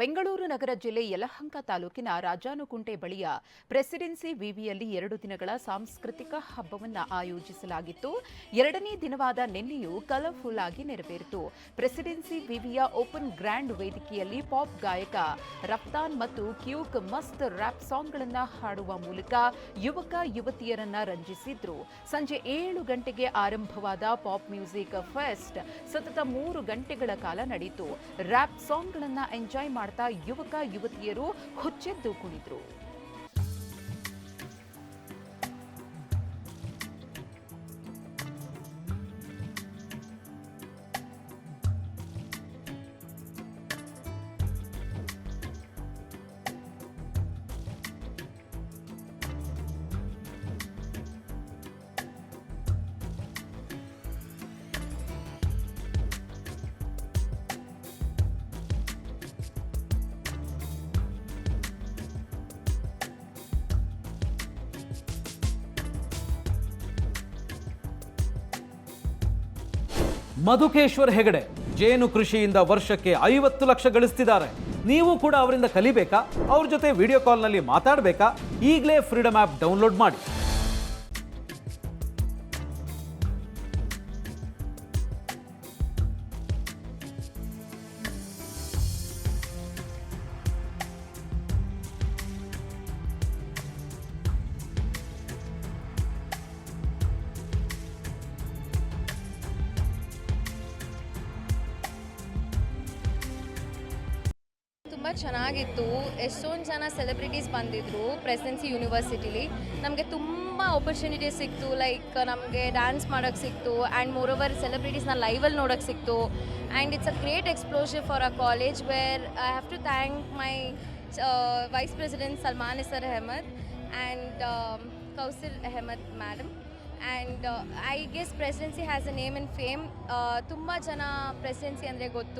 ಬೆಂಗಳೂರು ನಗರ ಜಿಲ್ಲೆ ಯಲಹಂಕ ತಾಲೂಕಿನ ರಾಜಾನುಕುಂಟೆ ಬಳಿಯ ಪ್ರೆಸಿಡೆನ್ಸಿ ವಿವಿಯಲ್ಲಿ ಎರಡು ದಿನಗಳ ಸಾಂಸ್ಕೃತಿಕ ಹಬ್ಬವನ್ನು ಆಯೋಜಿಸಲಾಗಿತ್ತು. ಎರಡನೇ ದಿನವಾದ ನಿನ್ನೆಯೂ ಕಲರ್ಫುಲ್ ಆಗಿ ನೆರವೇರಿತು. ಪ್ರೆಸಿಡೆನ್ಸಿ ವಿವಿಯ ಓಪನ್ ಗ್ರ್ಯಾಂಡ್ ವೇದಿಕೆಯಲ್ಲಿ ಪಾಪ್ ಗಾಯಕ ರಫ್ತಾನ್ ಮತ್ತು ಕ್ಯೂಕ್ ಮಸ್ತ್ ರ್ಯಾಪ್ ಸಾಂಗ್ಗಳನ್ನು ಹಾಡುವ ಮೂಲಕ ಯುವಕ ಯುವತಿಯರನ್ನ ರಂಜಿಸಿದ್ರು. ಸಂಜೆ ಏಳು ಗಂಟೆಗೆ ಆರಂಭವಾದ ಪಾಪ್ ಮ್ಯೂಸಿಕ್ ಫೆಸ್ಟ್ ಸತತ ಮೂರು ಗಂಟೆಗಳ ಕಾಲ ನಡೆಯಿತು ರ್ಯಾಪ್ ಸಾಂಗ್ಗಳನ್ನು ಎಂಜಾಯ್ ಮಾಡ್ತಾ ಯುವಕ ಯುವತಿಯರು ಹುಚ್ಚೆದ್ದು ಕುಣಿದ್ರು. ಮಧುಕೇಶ್ವರ್ ಹೆಗಡೆ ಜೇನು ಕೃಷಿಯಿಂದ ವರ್ಷಕ್ಕೆ ಐವತ್ತು ಲಕ್ಷ ಗಳಿಸ್ತಿದ್ದಾರೆ. ನೀವು ಕೂಡ ಅವರಿಂದ ಕಲಿಬೇಕಾ? ಅವ್ರ ಜೊತೆ ವಿಡಿಯೋ ಕಾಲ್ನಲ್ಲಿ ಮಾತಾಡಬೇಕಾ? ಈಗಲೇ ಫ್ರೀಡಮ್ ಆ್ಯಪ್ ಡೌನ್ಲೋಡ್ ಮಾಡಿ. ತುಂಬ ಚೆನ್ನಾಗಿತ್ತು. ಎಷ್ಟೊಂದು ಜನ ಸೆಲೆಬ್ರಿಟೀಸ್ ಬಂದಿದ್ರು ಪ್ರೆಸೆನ್ಸಿ ಯೂನಿವರ್ಸಿಟಿಲಿ ನಮಗೆ ತುಂಬ ಆಪರ್ಚುನಿಟೀಸ್ ಸಿಕ್ತು. ಲೈಕ್ ನಮಗೆ ಡ್ಯಾನ್ಸ್ ಮಾಡೋಕ್ಕೆ ಸಿಕ್ತು. ಆ್ಯಂಡ್ ಮೋರ್ ಓವರ್ ಸೆಲೆಬ್ರಿಟೀಸ್ನ ಲೈವಲ್ಲಿ ನೋಡೋಕ್ಕೆ ಸಿಕ್ತು. And it's a great exposure for a college where I have to thank my vice president Salman Isar Ahmad and Kousil Ahmad madam and I guess Presidency has a name in fame ತುಂಬ ಜನ presidency ಅಂದರೆ ಗೊತ್ತು.